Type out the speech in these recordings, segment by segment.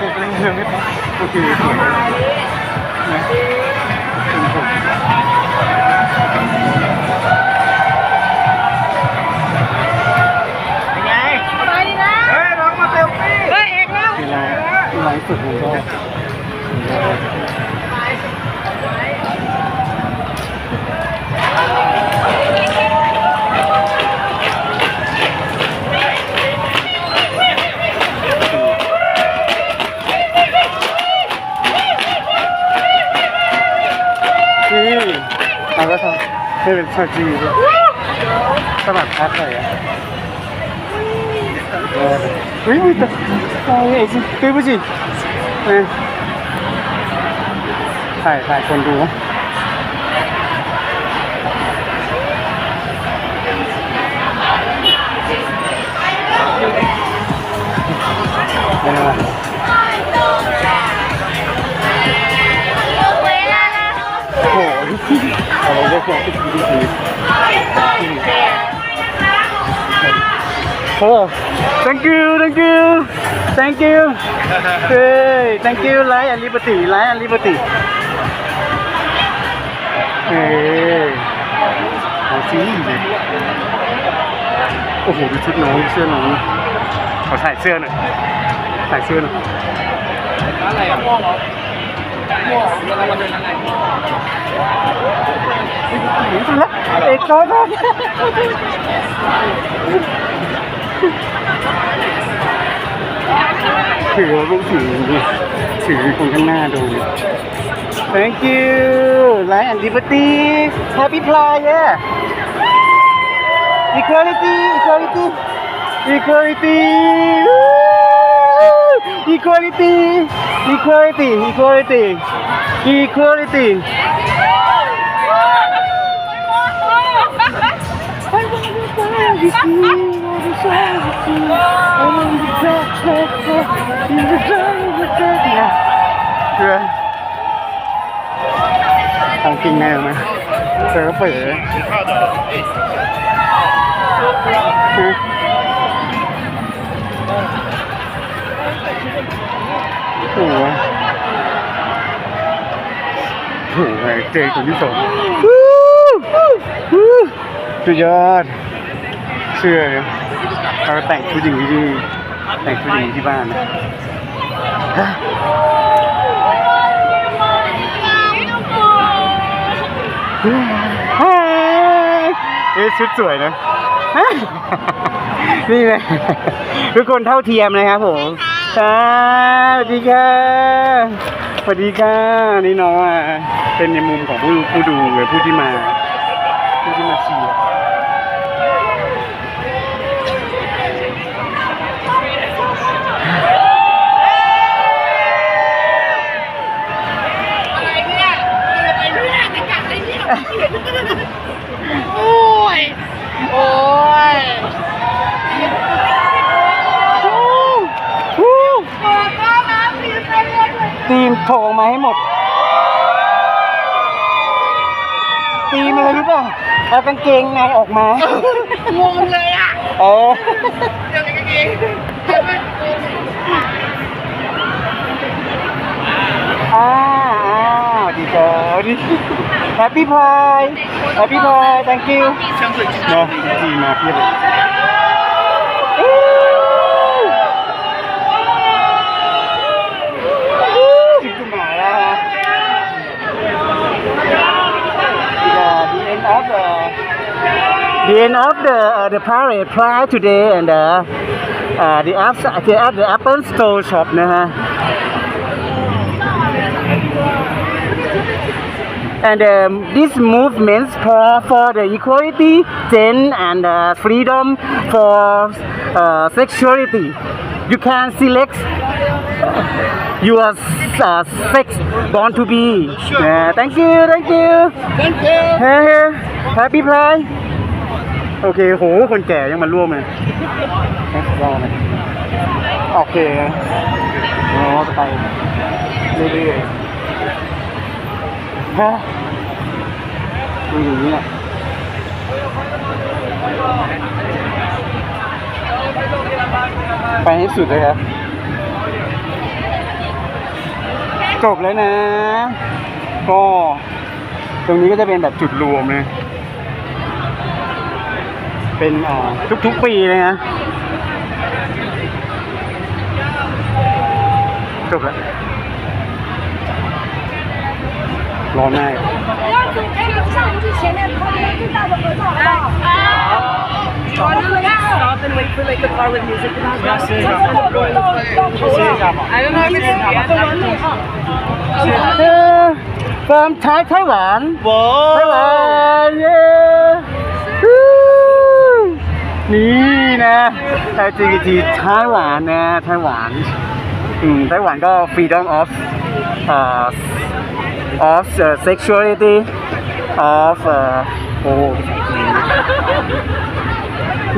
ปกเลยไม่ปกโอเคสวยนะเป็นปกไงไปดีนะเฮ้องมาเซลฟี่เฮ้ยเอกแล้วเวลาไลฟ์สดของ จะเป็นชาจีนสลัดพัดเลยอ่ะเฮ้ยมีแต่ตายเองสิคือผู้หญิงถ่ายถ่ายคนดู Oh, thank you, thank you, thank you. Hey, thank you, Light and Liberty, Light and Liberty. เฮ้ยเอาซีรีส์เลยโอ้โหดูชุดน้องเสื้อน้องขอถ่ายเสื้อหน่อยถ่ายเสื้อหน่อยอะไรอะม่วงเหรอม่วงเหรอเรามาเดินอะไหนีไปแล้วเอกโทษโทษ ถือลูกถือถือคนข้างหน้าดู Thank you Light and Liberty Happy Pride yeah Equality Equality Equality Equality Equality Equality Equality เพื่อทางจริงแน่ไหมเสือเปื่อหัวหัวเจอคนที่สองสุดยอดเสื้อเนี่ยเราแต่งชุดอย่างนี้ แต่งชุดอย่างนี้ที่บ้านนะฮะเอ๊ะชุดสวยนะฮะนี่เลยทุกคนเท่าเทียมนะครับผมค่ะสวัสดีค่ะสวัสดีค่ะนี่น้องอะเป็นในมุมของผู้ผู้ดูเลยผู้ที่มา ผู้ที่มาเชียร์อะไรเนี่ยอะไรเนี่ยจะกัดอะไรเนี่ยโอ้ย โอ้ ยบอกว่าน้ำมีเป็นเลือดเลยตีมโผล่ออกมาให้หมด ตีมอะไรรู้ป่ะเอากางเกงในออกมา งงเลยอะเออเดี๋ยวกันเองอ้าวอ้าวดีจ้าดีแฮปปี้พายแฮปปี้พาย thank you เนาะทีมาเพียบเลยอู้ถึงจุดหมายแล้วฮะ the end of the the end of the uh, the parade pride today and the uh, the apple the, at the Apple Store shop นะฮะ and um, this movement for for the equality then and uh, freedom for uh, sexuality you can select your uh, sex born to be yeah, thank you thank you thank you เฮ้ย Happy Pride โอเค โห คนแก่ยังมาร่วมเลยให้รอหน่อยโอเคอ๋อจะไปเรื่อยๆ ฮะดูอย่างนี้แหละไปให้สุดเลยครับ จบแล้วนะ ก็ตรงนี้ก็จะเป็นแบบจุดรวมนะเป็นอ่าทุกๆปีเลยนะจบแล้ว ร้อนมากเออเติมใช้ไต้หวันไต้หวันเย้นี่นะ LGBT ไต้หวันนะไต้หวันอืมไต้หวันก็ freedom of อ่ of uh, sexuality of เอ่อโอ้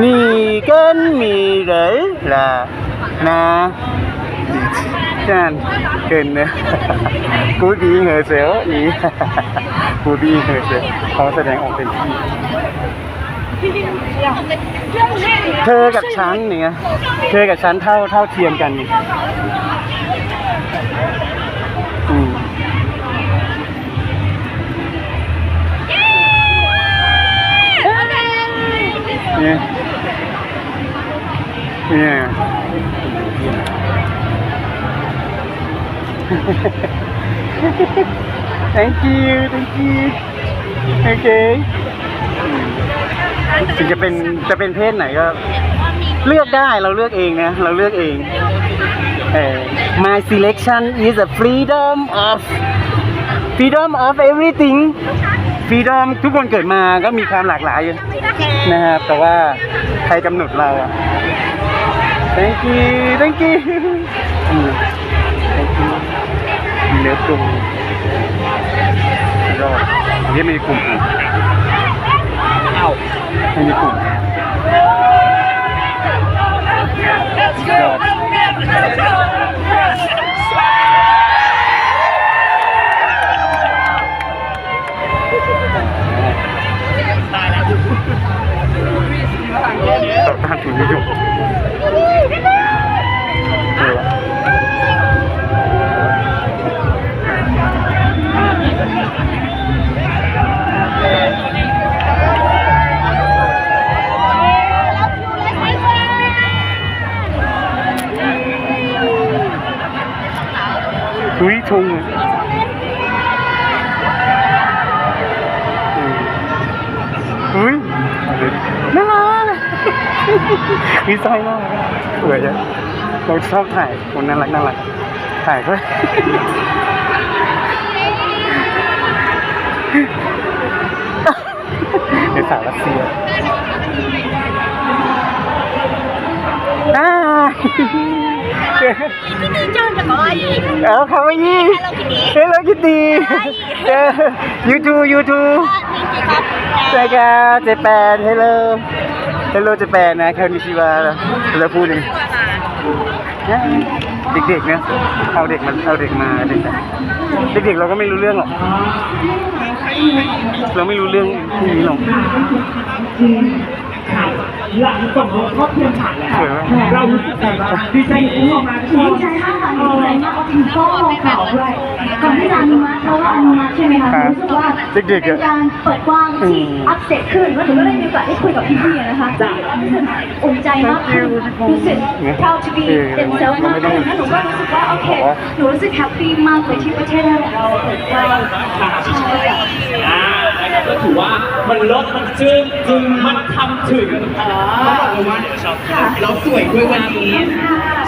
นี่กันมีเลยล่ะนะจานเกินนะกูดีเหอเสียวอีกูดีเหอเสียวเขาแสดงออกเป็นที่เธอกับฉันเนี่ยเธอกับฉันเท่าเท่าเทียมกันนี่ เนี่ย thank you thank you โอเคถึงจะเป็นจะเป็นเพศไหนก็ เลือกได้เราเลือกเองนะ เราเลือกเองเออ my selection is a freedom of freedom of everything freedom ทุกคนเกิดมาก็มีความหลากหลายนะครับแต่ว่าใครกำหนดเรา thank you thank you thank you มีเนื้อตรงรอดนี่มีกลุ่มอื่นเอ้าไม่มีกลุ่มยอดต่อต้านทุนนิยมเออ อุ้ยชงเลยอืมอุ้ยน่ารัก มีสร้อยน่ารักสวยจังเราชอบถ่ายคนน่ารักน่ารักถ่ายก็ ในสาวรัสเซียอ่า ちゃんって可愛い。 เออคาวาอี้เฮลโลคิตตี้เออยูทูยูทู 人気カップ เจกาเจแปนเฮ ลโลเฮลจะแปนนะคานิชิวาแล้วพูดหนึ่งเด็กๆเนี่ยเอาเด็กมาเอาเด็กมาเด็กเด็กๆเราก็ไม่รู้เรื่องหรอกเราไม่รู้เรื่องพวกนี้หรอก หลังส่งครอบครัวผ่านแล้วสวยไหมเรารู้สึกแบบว่าดีใจกับลูกมาดีใจมากค่ะดีใจมากจริงก็รอข่าวด้วยก่อนที่จะอนุมัติเพราะว่าอนุมัติใช่ไหมคะรู้สึกว่าเด็กๆเป็อะนการเปิดกว้างที่อัปเดตขึ้นแล้วหนูก็ได้มีโอกาสได้คุยกับพี่ๆนะคะรู้สึกอุ่นใจมากขึ้นรู้สึก proud to be themselves มากขึ้นแล้วหนูก็รู้สึกว่าโอเคหนูรู้สึกแฮปปี้มากเลยที่ประเทศไทยของเราเปิดกว้างใช่ ก็ถือว่ามันลดมันจึ้งจึงมันทำถึงต้องบอกเลยว่าเดี๋ยวชอบเราสวยด้วยวันนี้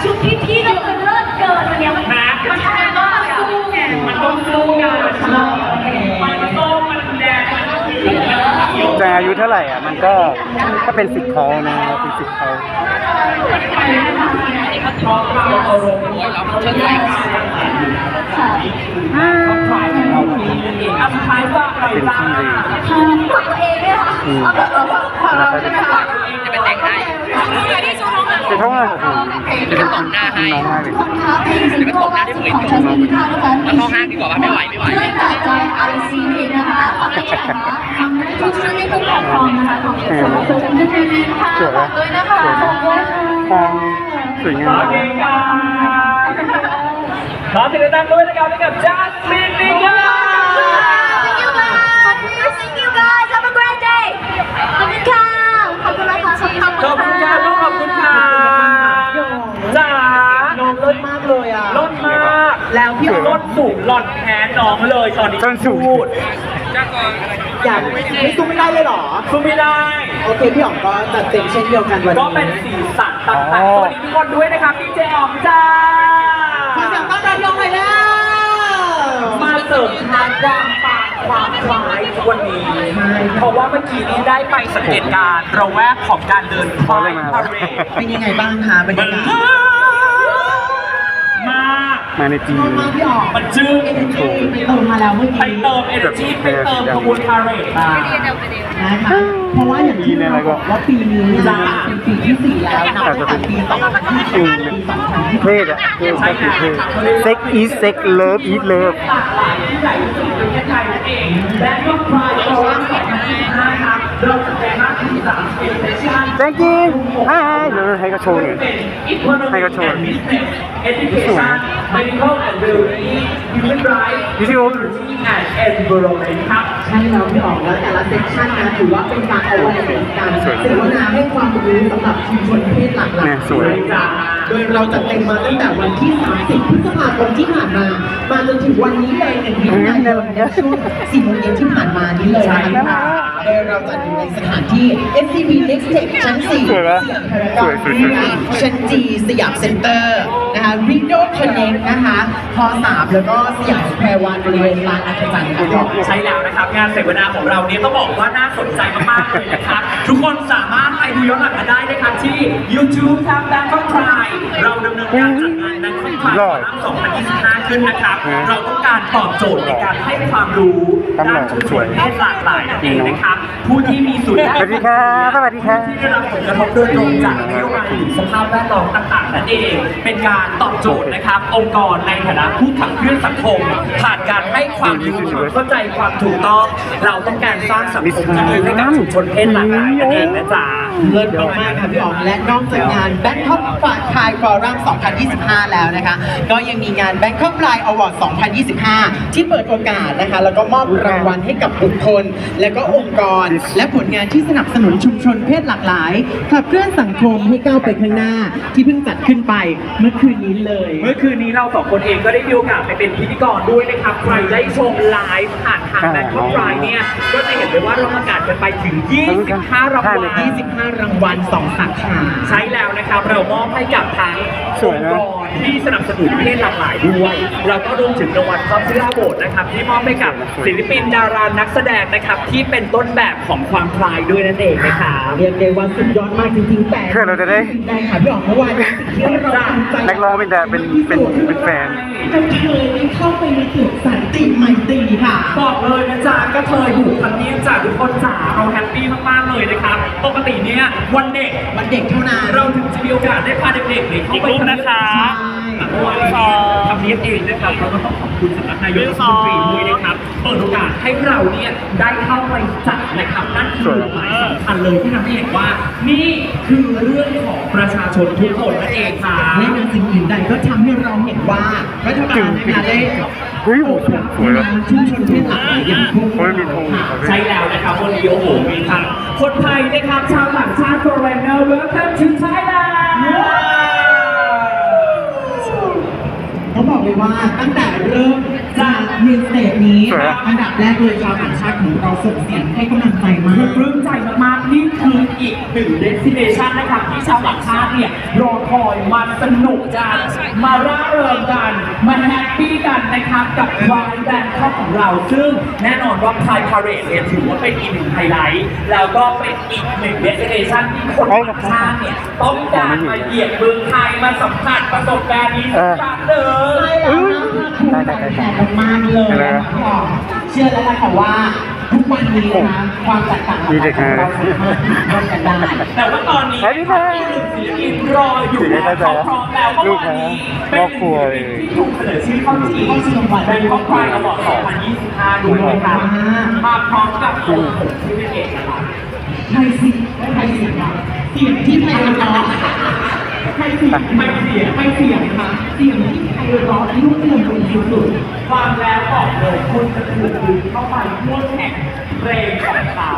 ชุดพี่ๆเราเป็นเลิศเกินวันนี้มันนะมันทำให้ต้องสู้ไงมันต้องสู้กันมันต้องมันแดงมันต้องถึงมันต้องเขี ยุเท่าไหร่อะมันก็ถ้าเป็นสิทธิ์เขานะเป็นสิทธิ์เขาชอบเราเอาลงเรายถ่าองเราวันนี้นั่นเอายฝากหน่อยเป็นจ้าที่เลยฝากตัวเองด้วยค่ะอืมเอาแบบฝากเราใช่ไหมคะจะเป็นแต่งให้ที่ชูน้องเป็นเท่าไหร่โอ้โหจะเป็นคนน้องมากเลยครับเป็นตบหน้าที่เหมือนกันแล้วกันแล้วเข้าห้างดีกว่าไม่ไหวไม่ไหว เพื่อนจากใจไอซีนะคะขอบคุณค่ะทุกท่านที่คุ้มครองนะของสำหรับคุณทุกท่านค่ะสวยไหมด้วยนะคะขอบคุณค่ะทางสวยงามโอเคนค่ะขอเสียงดังๆด้วยนะครับกับจัสมินนิกา Thank you guys have a great day ขอบคุณค่ะขอบคุณนะคะขอบคุณขอบคุณค่ะลูกขอบคุณค่ะจ๋าน้องเลิศมากเลยอะลดมาก แล้วพี่ลดสูงหล่อนแทนน้องเลยตอนนี้ส้นสูงพูด อยากไม่สู้ไม่ได้เลยเหรอ สู้ไม่ได้ โอเค พี่อ๋องก็จัดเต็มเช่นเดียวกันวันก็นี้เป็นสีสันต่างอ๋อๆสวัสดีทุกคนด้วยนะครับพี่เจออมจ้าขอเสียงต้อนรับน้องหน่อยแล้วมาเสริมทางความปากความคล้ายวันนี้ เพราะว่าเมื่อกี้นี้ได้ไปสังเกตการณ์ระแวกของการเดินควายพาเรดเป็นยังไงบ้างคะบรรมัยานกาศมาก มาในจีนมาพี่อ๋องมันจึ้งไปเติมมาแล้วเมื่อไปกี้เติม energy ไปเติมขบวนพาเรดมา นะคะเพราะว่าอย่างที่เราบอกว่าปีนี้เนี่ยเป็นปีที่สี่แล้วนับตั้งแต่ปี2020ปี2020เท่อะเท่ก็คือเท่เซ็กอีเซ็กเลิฟอีเลิฟ หลากหลายที่ใหญ่ที่สุดในประเทศไทยนั่นเอง และก็พรายโอวัน2025ครับเราจะแบ่งมา กถึง31เซสชั่น thank you ให้เดี๋ยวให้เขาโชว์หน่อยให้เขาโชว์ education medical and wellbeing human rights พี่ซิว security and environment ครับใช่แล้วพี่อ๋องแล้วแต่ละเซสชันนะถือว่าเป็นการเอาไว้ในการเสวนาให้ความรู้สำหรับชุมชนเพศหลากหลาย เนี่ยสวย โดยเราจะเต็มมาตั้งแต่วันที่ 30 พฤษภาคมที่ผ่านมา มาจนถึงวันนี้เลยหนึ่งมิถุนายนในช่วง4โมงเย็นที่ผ่านมานี้เลยนะคะโดยเราจะอยู่ในสถานที่ SCB Next Tech ชั้น4สวยปะสวยสวยสวยชั้นจีสยามเซ็นเตอร์นะคะ Rido Connect นะคะพสามแล้วก็สยามแพรวันบริเวณลานอัศจรรย์ค่ะพี่อ๋องใช่แล้วนะครับ งานเสวนาของเราเนี่ยต้องบอกว่าน่าสนใจมากๆเลยนะครับ ทุกคนสามารถไปดูย้อนหลังกันได้นะครับที่ YouTube ครับ Bangkok Pride เราดำเนินการจัดงาน Bangkok Pride รอด2025ขึ้นนะครับฮะเราต้องการตอบโจทย์ในการให้ความรู้ตำแหน่ด้านงชุมสชวนยเพศหลากหลายนั่นเองนะครับผู้ที่มีส่วนได้สวัสดีครับสวัสดีครับที่ได้รับผลกระทบโดยตรงจากนโยบายหรือสภาพแวดล้อมต่างๆนั่นเอง เป็นการตอบโจทย์นะครับ องค์กรในฐานะผู้ขับเคลื่อนสังคม ผ่านการให้ความรู้ความเข้าใจความถูกต้อง เราต้องการสร้างสังคมที่ดีให้กับชุมชนเพศหลากหลายนั่นเองนะจ๊ะเลิศมากๆค่ะพี่อ๋องและนอกจากงาน Bangkok Pride Forum 2025 แล้วนะคะ ก็ยังมีงาน Bangkok Pride Award 2025 ที่เปิดโอกาสนะคะ แล้วก็มอบรางวัลให้กับบุคคล และก็องค์กร และผลงานที่สนับสนุนชุมชนเพศหลากหลายขับเคลื่อนสังคมให้ก้าวไปข้างหน้า ที่เพิ่งจัดขึ้นไปเมื่อคืนนี้เลย เมื่อคืนนี้เราสองคนเองก็ได้มีโอกาสไปเป็นพิธีกรด้วยนะครับใครได้ชมไลฟ์ผ่านทางแบงค์คอปไลน์เนี่ยก็จะเห็นเลยว่าเราประกาศกันไปถึง 25 รางวัล25 รางวัล 2 สาขา ใช่แล้วนะครับ เรามอบให้กับทั้งสวยองนะค์กรที่สนับสนุนเพศหลากหลายด้วย เราก็รวมถึงรางวัลครอบเสื้อโบสนะครับที่มอบให้กับศิลปินดารานักแสดงนะครับที่เป็นต้นแบบของความคลายด้วยนั่นเองนะครับเรียกได้ว่าสุดยอดมากจริงๆ แต่เพื่อเราจะได้ได้ค่ะพี่อ๋องเมื่อวานนี้สิ่งที่เราภูมิใจนักร้องเป็นแต่เป็นเป็นเป็นแฟน บอกเลยนะจ๊ะก็เคยบุกพันเนียจ้ะทุกคนจ๋าเราแฮปปี้มากๆเลยนะครับ ปกติเนี่ยวันเด็กมันเด็กเท่านั้นเราถึงจะมีโอกาสได้พาเด็กๆเนี่ยเข้าไปทำเนี ยบเมื่อวานนี้ทำเนียบเองนะครับเราก็ต้องขอบคุณสำนักนายกรัฐมนตรีด้วยนะครับเปิดโอกาสให้เราเนี่ยได้เข้าไปจัดนะครับนั่นคือหมายสำคัญเลยที่ทำให้เห็นว่า นี่คือเรื่องของประชาชนทุกคนนั่นเองค่ะและในสิ่งอื่นใดก็ทำให้เราเห็นว่ารัฐบาลนะคะได้เฮ้ยโอ้โหสวยอะชุมชนเพศหลากหลายอย่างพวกโอ้ยมีธงอีกเหรอใช่แล้วนะครับวันนี้โอ้โหมีทั้งคนไทยนะครับชาวต่างชาติ foreigner welcome to Thailand เขาบอกเลยว่าตั้งแต่เริ่มจากยืนสเตจนี้สวยอะอันดับแรกเลยชาวต่างชาติของเราส่งเสียงให้กำลังใจมาก ปลื้มใจมากๆนี่ คืออีกหนึ่ง destination นะครับที่ชาวต่างชาติเนี่ยรอคอยมาสนุกกันมาร่าเริงกันมาแฮปปี้กันนะครับกับพรายแบงคอกของเรา ซึ่งแน่นอนว่าพรายพาเรดเนี่ยถือว่าเป็นอีกหนึ่งไฮไลท์แล้วก็เป็นอีกหนึ่ง destination ที่คนต่างชาติเนี่ยต้องการมาเหยียบเมืองไทยมาสัมผัสประสบการณ์นี้สักครั้งหนึ่งใช่แล้วนะคะภูมิใจแทนมากๆเลยนะคะพี่อ๋อเชื่อแล้วนะคะว่า ทุกวันนี้นะคะความแตกต่างของเราสามารถร่วมกันได้แต่ว่าตอนนี้ไปพี่พายมีหนึ่งศิลปินรออยู่แล้วเขาพร้อมแล้วเมื่อวานนี้เป็นหนึ่งศิลปินที่ถูกเสนอชื่อเข้าชิงเป็นครอบครัวระบอก2025ด้วยนะครับมาพร้อมกับโอ้โหที่เป็นเอกลักษณ์ไทยสิไทยสิเสียงที่ไทยเราไม่เสียงไม่เสียงไม่เสียงค่ะเสียงที่ไพเราะนุ่มนวลบนสุดๆฟังแล้วบอกเลยคุณจะถูกดึงเข้าไปม่วนแข่งเพลงของเขา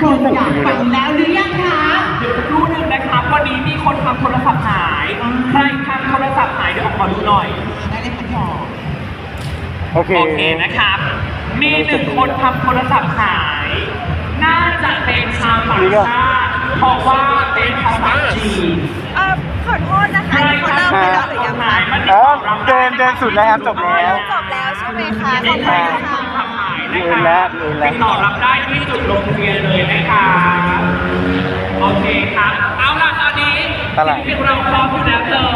คนอยากฟังแล้วหรือยังคะเดี๋ยวสักครู่หนึงนะครับวันนี้มีคนทำโทรศัพท์หาย ใครทำโทรศัพท์หายเดี๋ยวออกมาดูหน่อย ได้เลยค่ะพี่อ๋อโอเค โอเคนะครับ มีหนึ่งคนทำโทรศัพท์หาย น่าจะเป็นชาวต่างชาติเพราะว่าเป็นภาษาจีนเอ่อ ขอโทษนะคะใครเขาทำเริ่มโทไปรแล้วหศัรือพยังท์คะหายมันเออเดินเดินสุดแล้วครับจบแล้วจบแล้วใช่ไหมคะขมีอบใครคุณทำโทรค่ะศัพท์หายนะมีคแล้รัวบมีแล้วติดต่อรับได้ที่จุดลงทะเบียนเลยนะครับโอเคครับเอาล่ะตอนนี้เท่าไหร่ที่เราพร้อมอยู่แล้วเลย